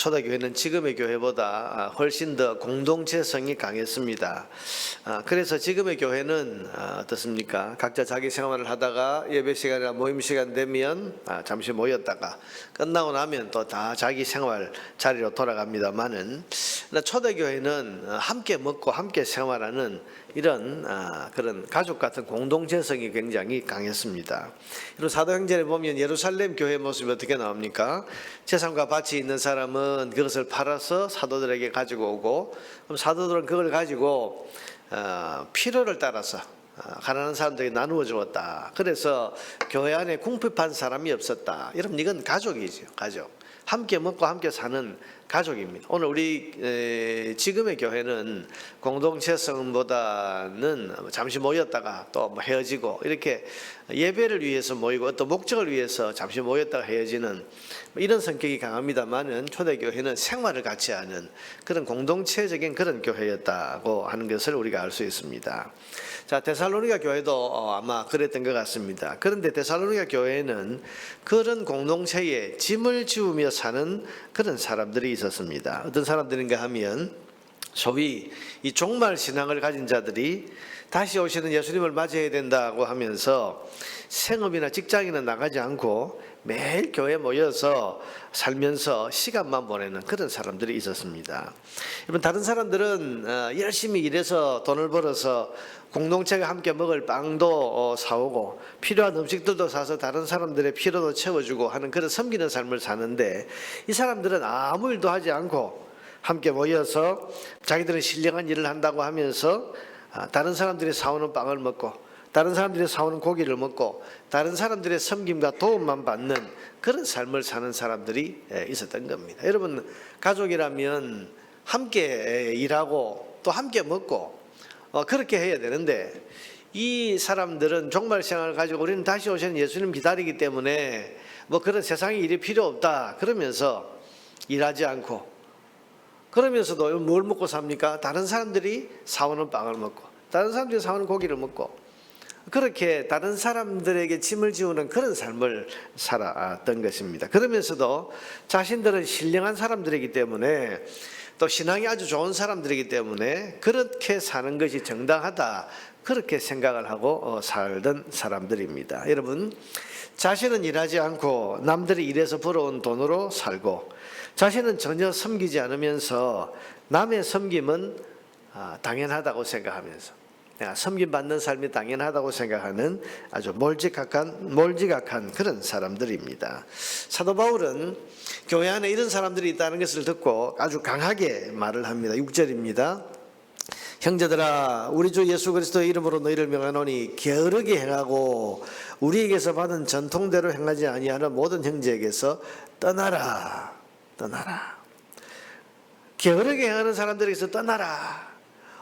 초대교회는 지금의 교회보다 아, 훨씬 더 공동체성이 강했습니다. 아, 그래서 지금의 교회는 아, 어떻습니까? 각자 자기 생활을 하다가 예배 시간이나 모임 시간 되면 아, 잠시 모였다가 끝나고 나면 또 다 자기 생활 자리로 돌아갑니다만은 초대교회는 어, 함께 먹고 함께 생활하는 이런 아, 그런 가족 같은 공동체성이 굉장히 강했습니다. 이런 사도행전에 보면 예루살렘 교회 모습이 어떻게 나옵니까? 재산과 밭이 있는 사람은 그것을 팔아서 사도들에게 가지고 오고 그럼 사도들은 그걸 가지고 어, 필요를 따라서 어, 가난한 사람들에게 나누어 주었다. 그래서 교회 안에 궁핍한 사람이 없었다. 여러분 이건 가족이죠. 가족. 함께 먹고 함께 사는 가족입니다. 오늘 우리 에, 지금의 교회는 공동체성보다는 잠시 모였다가 또뭐 헤어지고 이렇게 예배를 위해서 모이고 어떤 목적을 위해서 잠시 모였다가 헤어지는 이런 성격이 강합니다만은 초대교회는 생활을 같이 하는 그런 공동체적인 그런 교회였다고 하는 것을 우리가 알 수 있습니다. 자 데살로니가 교회도 어, 아마 그랬던 것 같습니다. 그런데 데살로니가 교회는 그런 공동체에 짐을 지우며 사는 그런 사람들이 있었습니다. 어떤 사람들인가 하면 소위 이 종말 신앙을 가진 자들이 다시 오시는 예수님을 맞이해야 된다고 하면서 생업이나 직장이나 나가지 않고 매일 교회 모여서 살면서 시간만 보내는 그런 사람들이 있었습니다. 여러분 다른 사람들은 어, 열심히 일해서 돈을 벌어서 공동체가 함께 먹을 빵도 어, 사오고 필요한 음식들도 사서 다른 사람들의 필요도 채워주고 하는 그런 섬기는 삶을 사는데 이 사람들은 아무 일도 하지 않고 함께 모여서 자기들은 신령한 일을 한다고 하면서 아, 다른 사람들이 사오는 빵을 먹고 다른 사람들이 사오는 고기를 먹고 다른 사람들의 섬김과 도움만 받는 그런 삶을 사는 사람들이 에, 있었던 겁니다. 여러분 가족이라면 함께 에, 일하고 또 함께 먹고 어, 그렇게 해야 되는데 이 사람들은 종말 생활을 가지고 우리는 다시 오시는 예수님 기다리기 때문에 뭐 그런 세상에 일이 필요 없다 그러면서 일하지 않고 그러면서도 뭘 먹고 삽니까? 다른 사람들이 사오는 빵을 먹고 다른 사람들이 사오는 고기를 먹고 그렇게 다른 사람들에게 짐을 지우는 그런 삶을 살았던 것입니다. 그러면서도 자신들은 신령한 사람들이기 때문에 또 신앙이 아주 좋은 사람들이기 때문에 그렇게 사는 것이 정당하다 그렇게 생각을 하고 어, 살던 사람들입니다. 여러분 자신은 일하지 않고 남들이 일해서 벌어온 돈으로 살고 자신은 전혀 섬기지 않으면서 남의 섬김은 아, 당연하다고 생각하면서 내가 섬김 받는 삶이 당연하다고 생각하는 아주 몰지각한 몰지각한 그런 사람들입니다. 사도 바울은 교회 안에 이런 사람들이 있다는 것을 듣고 아주 강하게 말을 합니다. 6절입니다. 형제들아 우리 주 예수 그리스도의 이름으로 너희를 명하노니 게으르게 행하고 우리에게서 받은 전통대로 행하지 아니하는 모든 형제에게서 떠나라 떠나라. 게으르게 행하는 사람들에게서 떠나라.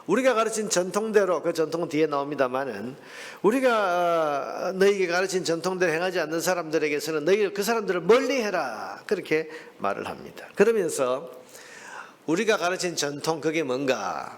우리가 가르친 전통대로 그 전통 뒤에 나옵니다만은 우리가 어, 너희에게 가르친 전통대로 행하지 않는 사람들에게서는 너희 그 사람들을 멀리해라. 그렇게 말을 합니다. 그러면서 우리가 가르친 전통 그게 뭔가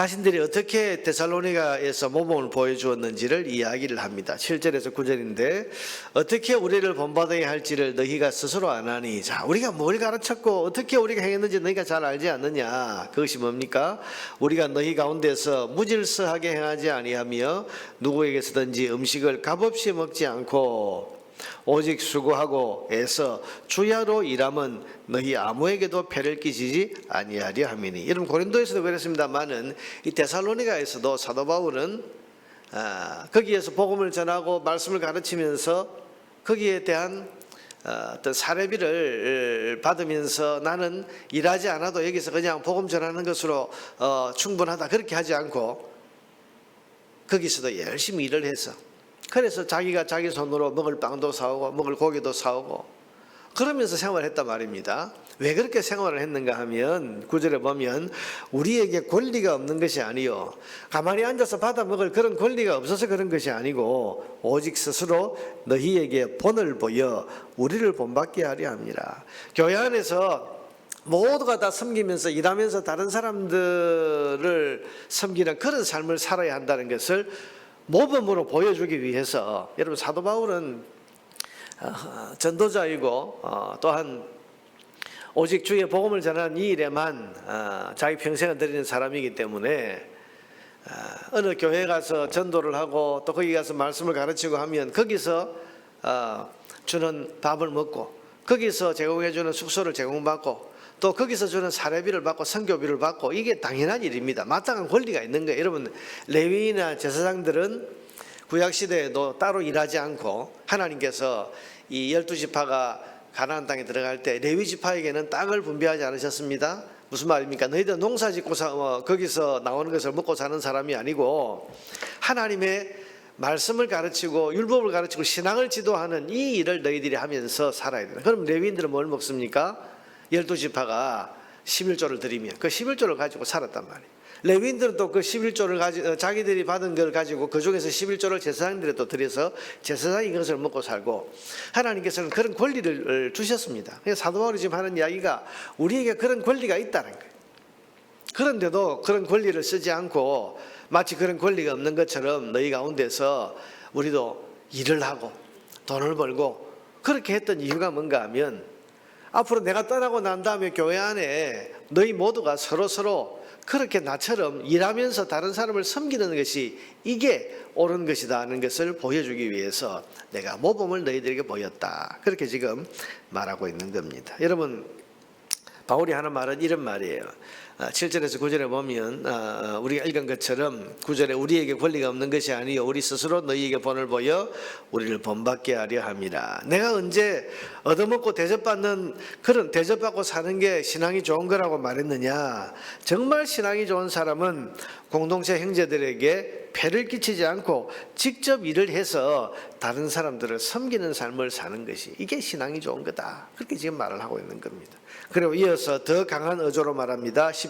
자신들이 어떻게 데살로니가에서 모범을 보여주었는지를 이야기를 합니다. 7절에서 9절인데 어떻게 우리를 본받아야 할지를 너희가 스스로 안 하니 자 우리가 뭘 가르쳤고 어떻게 우리가 행했는지 너희가 잘 알지 않느냐 그것이 뭡니까? 우리가 너희 가운데서 무질서하게 행하지 아니하며 누구에게서든지 음식을 값없이 먹지 않고 오직 수고하고 애써 주야로 일함은 너희 아무에게도 패를 끼치지 아니하려 함이니. 여러분 고린도에서도 그랬습니다만은 이 데살로니가에서도 사도 바울은 아, 거기에서 복음을 전하고 말씀을 가르치면서 거기에 대한 어, 어떤 사례비를 받으면서 나는 일하지 않아도 여기서 그냥 복음 전하는 것으로 어, 충분하다 그렇게 하지 않고 거기서도 열심히 일을 해서 그래서 자기가 자기 손으로 먹을 빵도 사오고 먹을 고기도 사오고 그러면서 생활했단 말입니다. 왜 그렇게 생활을 했는가 하면 구절에 보면 우리에게 권리가 없는 것이 아니요 가만히 앉아서 받아 먹을 그런 권리가 없어서 그런 것이 아니고 오직 스스로 너희에게 본을 보여 우리를 본받게 하려 합니다. 교회 안에서 모두가 다 섬기면서 일하면서 다른 사람들을 섬기는 그런 삶을 살아야 한다는 것을 모범으로 보여주기 위해서 여러분 사도 바울은 어, 전도자이고 어, 또한 오직 주의 복음을 전하는 이 일에만 어, 자기 평생을 드리는 사람이기 때문에 어, 어느 교회 가서 전도를 하고 또 거기 가서 말씀을 가르치고 하면 거기서 어, 주는 밥을 먹고 거기서 제공해 주는 숙소를 제공받고 또 거기서 주는 사례비를 받고 선교비를 받고 이게 당연한 일입니다. 마땅한 권리가 있는 거예요. 여러분 레위나 제사장들은 구약 시대에도 따로 일하지 않고 하나님께서 이 열두 지파가 가나안 땅에 들어갈 때 레위 지파에게는 땅을 분배하지 않으셨습니다. 무슨 말입니까? 너희들 농사 짓고 사, 어, 거기서 나오는 것을 먹고 사는 사람이 아니고 하나님의 말씀을 가르치고 율법을 가르치고 신앙을 지도하는 이 일을 너희들이 하면서 살아야 된다. 그럼 레위인들은 뭘 먹습니까? 열두 지파가 11조를 드리면 그 11조를 가지고 살았단 말이에요. 레위인들은 또 그 11조를 가지 어, 자기들이 받은 걸 가지고 그 중에서 11조를 제사장들에 또 드려서 제사장이 이것을 먹고 살고 하나님께서는 그런 권리를 주셨습니다. 그래서 사도 바울이 지금 하는 이야기가 우리에게 그런 권리가 있다는 거예요. 그런데도 그런 권리를 쓰지 않고 마치 그런 권리가 없는 것처럼 너희 가운데서 우리도 일을 하고 돈을 벌고 그렇게 했던 이유가 뭔가 하면 앞으로 내가 떠나고 난 다음에 교회 안에 너희 모두가 서로 서로 그렇게 나처럼 일하면서 다른 사람을 섬기는 것이 이게 옳은 것이다 하는 것을 보여주기 위해서 내가 모범을 너희들에게 보였다. 그렇게 지금 말하고 있는 겁니다. 여러분 바울이 하는 말은 이런 말이에요. 7절에서 9절에 보면 아, 우리가 읽은 것처럼 9절에 우리에게 권리가 없는 것이 아니요 우리 스스로 너희에게 본을 보여 우리를 본받게 하려 함이라. 내가 언제 얻어먹고 대접받는 그런 대접받고 사는 게 신앙이 좋은 거라고 말했느냐? 정말 신앙이 좋은 사람은 공동체 형제들에게 폐를 끼치지 않고 직접 일을 해서 다른 사람들을 섬기는 삶을 사는 것이 이게 신앙이 좋은 거다. 그렇게 지금 말을 하고 있는 겁니다. 그리고 이어서 더 강한 어조로 말합니다. 10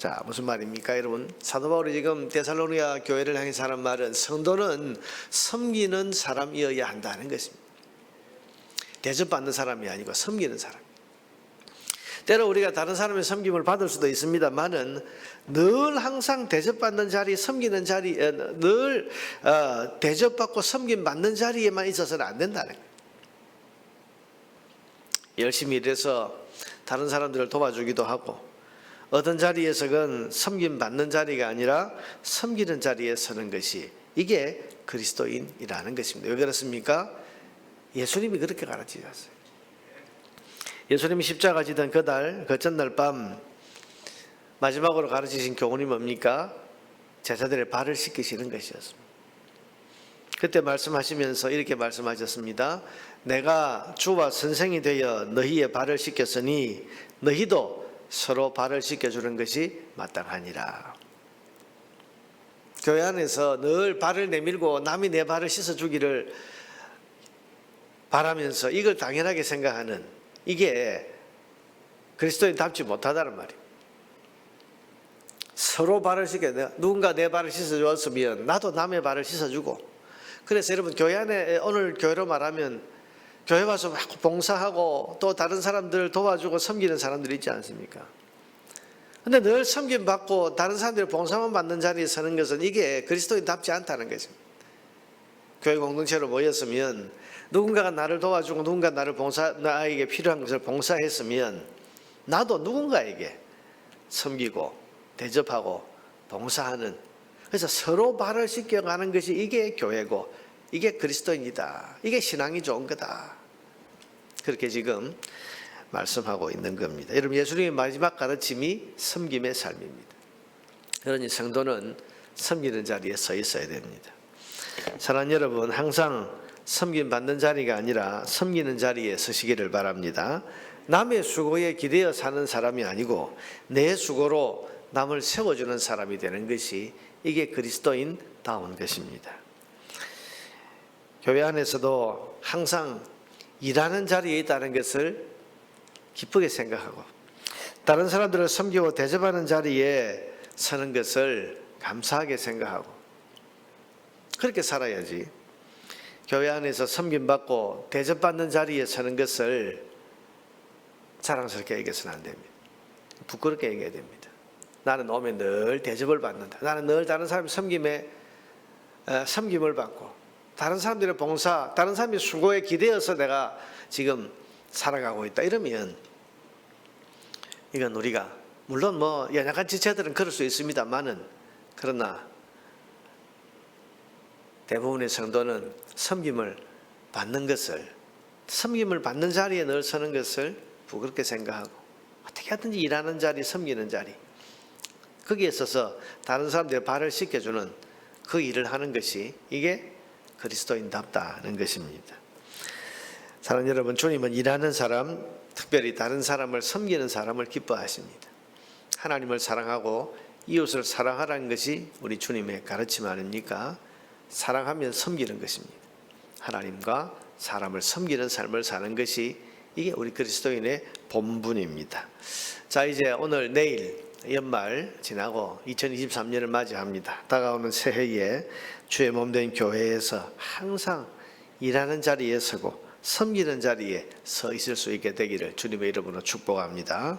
자, 무슨 말입니까, 여러분? 사도 바울이 지금 데살로니가 교회를 향해서 하는 말은 성도는 섬기는 사람이어야 한다는 것입니다. 대접받는 사람이 아니고 섬기는 사람. 때로 우리가 다른 사람의 섬김을 받을 수도 있습니다만은 늘 항상 대접받는 자리, 섬기는 자리, 에, 늘 어, 대접받고 섬김 받는 자리에만 있어서는 안 된다는 거예요. 열심히 일해서 다른 사람들을 도와주기도 하고 어떤 자리에서건 섬김 받는 자리가 아니라 섬기는 자리에 서는 것이 이게 그리스도인이라는 것입니다. 왜 그렇습니까? 예수님이 그렇게 가르치셨어요. 예수님이 십자가 지던 그달 그 전날 밤 마지막으로 가르치신 교훈이 뭡니까? 제자들의 발을 씻기시는 것이었습니다. 그때 말씀하시면서 이렇게 말씀하셨습니다. 내가 주와 선생이 되어 너희의 발을 씻겼으니 너희도 서로 발을 씻겨주는 것이 마땅하니라. 교회 안에서 늘 발을 내밀고 남이 내 발을 씻어주기를 바라면서 이걸 당연하게 생각하는 이게 그리스도인답지 못하다는 말이에요. 서로 발을 씻겨 누군가 내 발을 씻어주었으면 나도 남의 발을 씻어주고 그래서 여러분 교회 안에 오늘 교회로 말하면 교회 와서 막 봉사하고 또 다른 사람들 도와주고 섬기는 사람들이 있지 않습니까? 근데 늘 섬김 받고 다른 사람들이 봉사만 받는 자리에 서는 것은 이게 그리스도인답지 않다는 거죠. 교회 공동체로 모였으면 누군가가 나를 도와주고 누군가 나를 봉사 나에게 필요한 것을 봉사했으면 나도 누군가에게 섬기고 대접하고 봉사하는 그래서 서로 발을 씻겨 가는 것이 이게 교회고 이게 그리스도인이다. 이게 신앙이 좋은 거다. 그렇게 지금 말씀하고 있는 겁니다. 여러분 예수님의 마지막 가르침이 섬김의 삶입니다. 그러니 성도는 섬기는 자리에 서 있어야 됩니다. 사랑하는 여러분 항상 섬김 받는 자리가 아니라 섬기는 자리에 서시기를 바랍니다. 남의 수고에 기대어 사는 사람이 아니고 내 수고로 남을 세워주는 사람이 되는 것이 이게 그리스도인 다운 것입니다. 교회 안에서도 항상 일하는 자리에 있다는 것을 기쁘게 생각하고 다른 사람들을 섬기고 대접하는 자리에 서는 것을 감사하게 생각하고 그렇게 살아야지. 교회 안에서 섬김 받고 대접받는 자리에 서는 것을 자랑스럽게 얘기해서는 안 됩니다. 부끄럽게 얘기해야 됩니다. 나는 오면 늘 대접을 받는다. 나는 늘 다른 사람 섬김에 어, 섬김을 받고 다른 사람들의 봉사, 다른 사람의 수고에 기대어서 내가 지금 살아가고 있다. 이러면 이건 우리가 물론 뭐 연약한 지체들은 그럴 수 있습니다만은 그러나 대부분의 성도는 섬김을 받는 것을 섬김을 받는 자리에 늘 서는 것을 부끄럽게 생각하고 어떻게 하든지 일하는 자리, 섬기는 자리 거기에 있어서 다른 사람들의 발을 씻겨주는 그 일을 하는 것이 이게 그리스도인답다는 것입니다. 사랑하는 여러분, 주님은 일하는 사람, 특별히 다른 사람을 섬기는 사람을 기뻐하십니다. 하나님을 사랑하고 이웃을 사랑하라는 것이 우리 주님의 가르침 아닙니까? 사랑하면 섬기는 것입니다. 하나님과 사람을 섬기는 삶을 사는 것이 이게 우리 그리스도인의 본분입니다. 자, 이제 오늘 내일 연말 지나고 2023년을 맞이합니다. 다가오는 새해에 주의 몸된 교회에서 항상 일하는 자리에 서고 섬기는 자리에 서 있을 수 있게 되기를 주님의 이름으로 축복합니다.